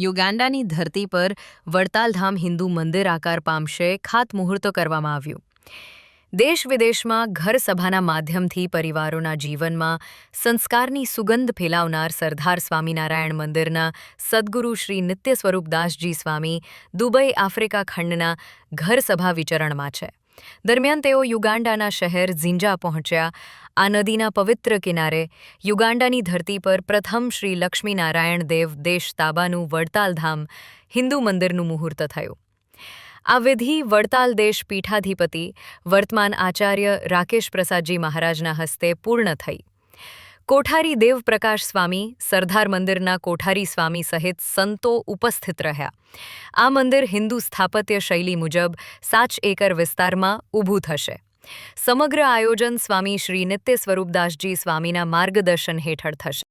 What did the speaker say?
યુગાન્ડાની ધરતી પર વડતાલધામ હિન્દુ મંદિર આકાર પામશે, ખાતમુહૂર્ત કરવામાં આવ્યું. દેશ વિદેશમાં ઘર સભાના માધ્યમથી પરિવારોના જીવનમાં સંસ્કારની સુગંધ ફેલાવનાર સરદાર સ્વામિનારાયણ મંદિરના સદ્ગુરુ શ્રી નિત્ય સ્વરૂપદાસજી સ્વામી દુબઈ, આફ્રિકા ખંડના ઘર સભા વિચરણમાં છે. દરમિયાન તેઓ યુગાન્ડાના શહેર ઝિંજા પહોંચ્યા આ નદીના પવિત્ર કિનારે યુગાન્ડાની ધરતી પર પ્રથમ શ્રી લક્ષ્મીનારાયણ દેવ દેશ તાબાનું વડતાલ ધામ હિન્દુ મંદિરનું મુહૂર્ત થયું. આ વિધિ વડતાલ દેશ પીઠાધિપતિ વર્તમાન આચાર્ય રાકેશ પ્રસાદજી મહારાજના હસ્તે પૂર્ણ થઈ. કોઠારી દેવપ્રકાશ સ્વામી, સરદાર મંદિરના કોઠારી સ્વામી સહિત સંતો ઉપસ્થિત રહ્યા. આ મંદિર હિન્દુ સ્થાપત્ય શૈલી મુજબ સાચ એકર વિસ્તારમાં ઊભું થશે. સમગ્ર આયોજન સ્વામી શ્રી નિત્ય સ્વરૂપદાસજી સ્વામીના માર્ગદર્શન હેઠળ થશે.